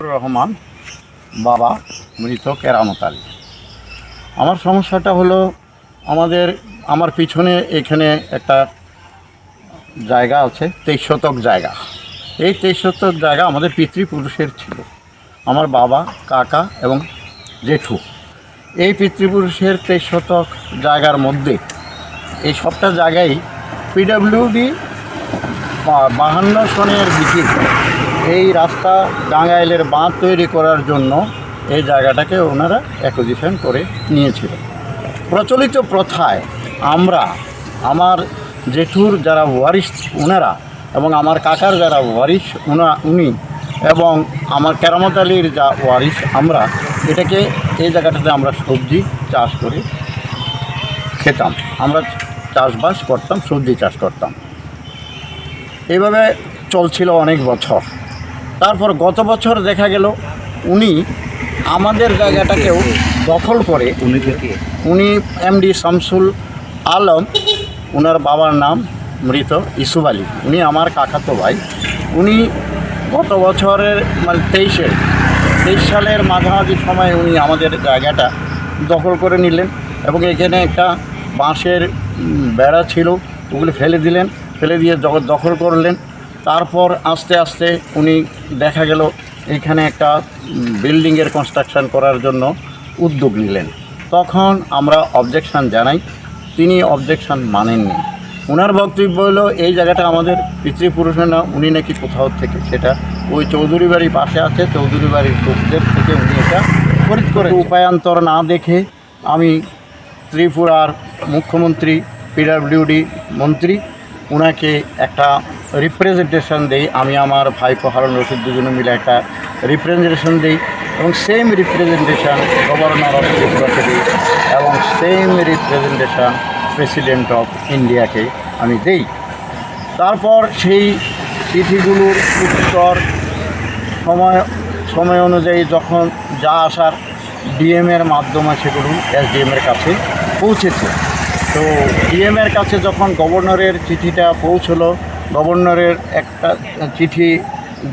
রহমান, বাবা মৃত কেরামত আলী। আমার সমস্যাটা হলো আমাদের, আমার পিছনে এখানে একটা জায়গা আছে তেইশ শতক জায়গা। এই তেইশ শতক জায়গা আমাদের পিতৃপুরুষের ছিল। আমার বাবা, কাকা এবং জেঠু। এই পিতৃপুরুষের তেইশ শতক জায়গার মধ্যে এই সবটা জায়গায় পিডাব্লিউডি বাহান্ন সনের ভিত্তি এই রাস্তা টাঙ্গাইলের বাঁধ তৈরি করার জন্য এই জায়গাটাকে ওনারা অ্যাকুজিশন করে নিয়েছিল। প্রচলিত প্রথায় আমরা, আমার জেঠুর যারা ওয়ারিশ ওনারা এবং আমার কাকার যারা ওয়ারিশ উনা উনি এবং আমার কেরামত আলীর যা ওয়ারিশ আমরা, এটাকে এই জায়গাটাতে আমরা সবজি চাষ করে খেতাম। আমরা চাষবাস করতাম, সবজি চাষ করতাম। এইভাবে চলছিল অনেক বছর। তারপর গত বছর দেখা গেল উনি আমাদের জায়গাটাকেও দখল করে। উনি উনি এমডি শামসুল আলম ওনার বাবার নাম মৃত ইসুফ আলী। উনি আমার কাকাতো ভাই। উনি গত বছরের মানে তেইশে তেইশ সালের মাঝামাঝি সময় উনি আমাদের জায়গাটা দখল করে নিলেন এবং এখানে একটা বাঁশের বেড়া ছিল ওগুলি ফেলে দিলেন। ফেলে দিয়ে দখল করলেন। তারপর আস্তে আস্তে উনি দেখা গেল এখানে একটা বিল্ডিংয়ের কনস্ট্রাকশন করার জন্য উদ্যোগ নিলেন। তখন আমরা অবজেকশন জানাই, তিনি অবজেকশন মানেননি। ওনার বক্তব্য হলো এই জায়গাটা আমাদের পিতৃপুরুষের না উনি নাকি কোথাও থেকে সেটা ওই চৌধুরী বাড়ির পাশে আছে, চৌধুরী বাড়ির লোকদের থেকে উনি এটা খরিদ করে উপায়ান্তর না দেখে আমি ত্রিপুরার মুখ্যমন্ত্রী পিডাব্লিউডি মন্ত্রী ওনাকে একটা রিপ্রেজেন্টেশন দেই, আমি আমার ভাইপো হারুন রশিদ দুজনে মিলে একটা রিপ্রেজেন্টেশন দিই এবং সেম রিপ্রেজেন্টেশন গভর্নর অফ ত্রিপুরাকে দিই এবং সেম রিপ্রেজেন্টেশন প্রেসিডেন্ট অফ ইন্ডিয়াকে আমি দেই। তারপর সেই চিঠিগুলোর উত্তর সময় সময় অনুযায়ী যখন যা আসার ডিএমের মাধ্যমে সেগুলো এসডিএমের কাছে পৌঁছেছে। তো ডিএমের কাছে যখন গভর্নরের চিঠিটা পৌঁছলো, গভর্নরের একটা চিঠি,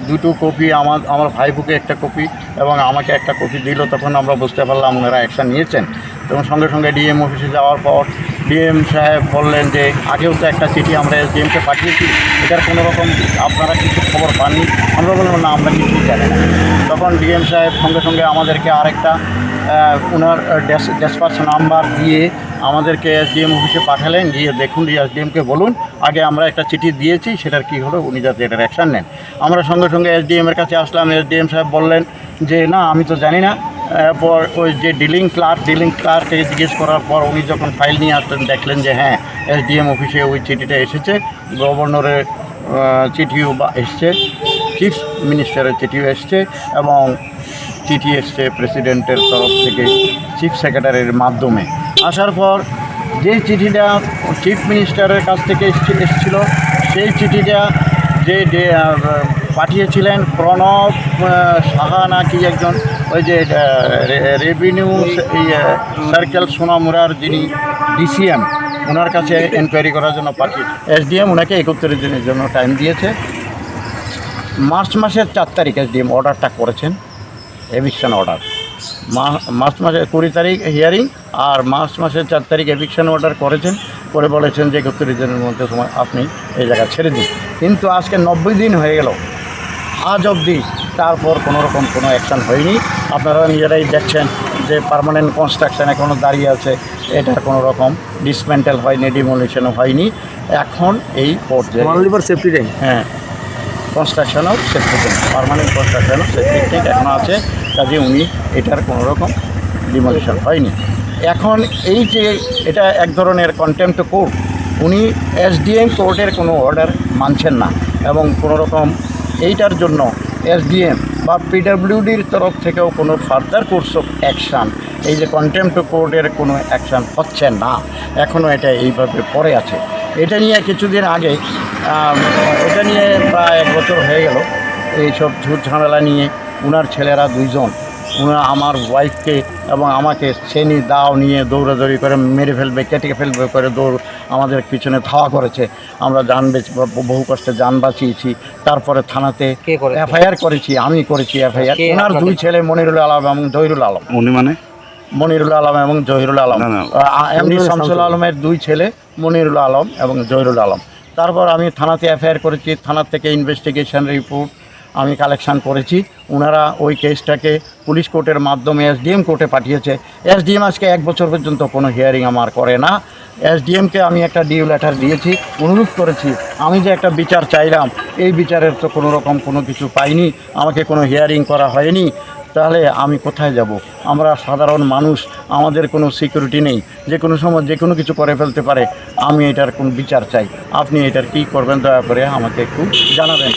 দুটো কপি আমার আমার ভাইপুকে একটা কপি এবং আমাকে একটা কপি দিল, তখন আমরা বুঝতে পারলাম ওনারা অ্যাকশান নিয়েছেন। এবং সঙ্গে সঙ্গে ডিএম অফিসে যাওয়ার পর ডিএম সাহেব বললেন যে, আগেও তো একটা চিঠি আমরা এসডিএমকে পাঠিয়েছি, এটার কোনো রকম আপনারা কিছু খবর পাননি? আমরা বললাম, না, আমরা কিছুই জানি না। তখন ডিএম সাহেব সঙ্গে সঙ্গে আমাদেরকে আরেকটা ওনার ডেসপাচ নাম্বার দিয়ে আমাদেরকে এসডিএম অফিসে পাঠালেন, গিয়ে দেখুন এসডিএমকে বলুন, আগে আমরা একটা চিঠি দিয়েছি, সেটার কী হলো, উনি যাতে এটার অ্যাকশান নেন। আমরা সঙ্গে সঙ্গে এসডিএমের কাছে আসলাম এসডিএম সাহেব বললেন যে, না, আমি তো জানি না। এরপর ওই যে ডিলিং ক্লার্ক ডিলিং ক্লার্ককে জিজ্ঞেস করার পর উনি যখন ফাইল নিয়ে আসলেন, দেখলেন যে হ্যাঁ এসডিএম অফিসে ওই চিঠিটা এসেছে, গভর্নরের চিঠিও বা, এসছে চিফ মিনিস্টারের চিঠিও এসছে এবং চিঠি এসছে প্রেসিডেন্টের তরফ থেকে, চিফ সেক্রেটারির মাধ্যমে। আসার পর যে চিঠিটা চিফ মিনিস্টারের কাছ থেকে এসছে, এসেছিল, সেই চিঠিটা যে পাঠিয়েছিলেন প্রণব সাহা নাকি একজন, ওই যে রেভিনিউ সার্কেল সোনামুরার যিনি ডিসিএম, ওনার কাছে এনকোয়ারি করার জন্য পাঠিয়েছে। এসডিএম ওনাকে একত্রিশ দিনের জন্য টাইম দিয়েছে। মার্চ মাসের চার তারিখ এসডিএম অর্ডারটা করেছেন। এভিকশন অর্ডার মার্চ মাসের কুড়ি তারিখ হিয়ারিং আর মার্চ মাসের চার তারিখ এভিকশন অর্ডার করেছেন। করে বলেছেন যে একত্রিশ দিনের মধ্যে সময় আপনি এই জায়গা ছেড়ে দিন। কিন্তু আজকে নব্বই দিন হয়ে গেল। আজ অবধি তারপর কোনো রকম কোনো অ্যাকশান হয়নি। আপনারা নিজেরাই দেখছেন যে পার্মানেন্ট কনস্ট্রাকশন এখনও দাঁড়িয়ে আছে। এটার কোনো রকম ডিসমেন্টাল হয়নি ডিমোলিশনও হয়নি। এখন এই পর্যায়ে সেফটি ট্যাঙ্ক হ্যাঁ কনস্ট্রাকশনও সেফটি পারমানেন্ট কনস্ট্রাকশনও সেফটি ট্যাঙ্ক এখন আছে। কাজে উনি এটার কোনো রকম ডিমলিশন হয়নি। এখন এই যে এটা এক ধরনের কন্টেম্পট কোর্ট উনি এসডিএম কোর্টের কোনো অর্ডার মানছেন না এবং কোনো রকম এইটার জন্য এসডিএম বা পিডাব্লিউডির তরফ থেকেও কোনো ফার্দার কোর্স অফ অ্যাকশান এই যে কন্টেম্পট কোর্টের কোনো অ্যাকশান হচ্ছে না। এখনও এটা এইভাবে পড়ে আছে। এটা নিয়ে কিছুদিন আগে এটা নিয়ে প্রায় এক বছর হয়ে গেল। এইসব ঝুট ঝামেলা নিয়ে উনার ছেলেরা দুইজন ওনারা আমার ওয়াইফকে এবং আমাকে শ্রেণি দাও নিয়ে দৌড়াদৌড়ি করে মেরে ফেলবে কেটে ফেলবে করে দৌড় আমাদের পিছনে ধাওয়া করেছে। আমরা যান বেচ- বহু কষ্টে যান বাঁচিয়েছি। তারপরে থানাতে? এফআইআর করেছি আমি করেছি এফআইআর। ওনার দুই ছেলে মনিরুল আলম এবং জহিরুল আলম। উনি মানে? মনিরুল আলম এবং জহিরুল আলম। এমনি শামসুল আলমের দুই ছেলে মনিরুল আলম এবং জহিরুল আলম। তারপর আমি থানাতে এফআইআর করেছি থানার থেকে ইনভেস্টিগেশন রিপোর্ট আমি কালেকশন করেছি। ওনারা ওই কেসটাকে পুলিশ কোর্টের মাধ্যমে এসডিএম কোর্টে পাঠিয়েছে। এসডিএম আজকে এক বছর পর্যন্ত কোনো হিয়ারিং আমার করে না। এসডিএমকে আমি একটা ডিউ লেটার দিয়েছি অনুরোধ করেছি। আমি যে একটা বিচার চাইলাম এই বিচারের তো কোনো রকম কোনো কিছু পাইনি। আমাকে কোনো হিয়ারিং করা হয়নি। তাহলে আমি কোথায় যাব? আমরা সাধারণ মানুষ, আমাদের কোনো সিকিউরিটি নেই। যে কোনো সময় যে কোনো কিছু করে ফেলতে পারে। আমি এটার কোন বিচার চাই। আপনি এটার কি করবেন দয়া করে আমাকে একটু জানাবেন।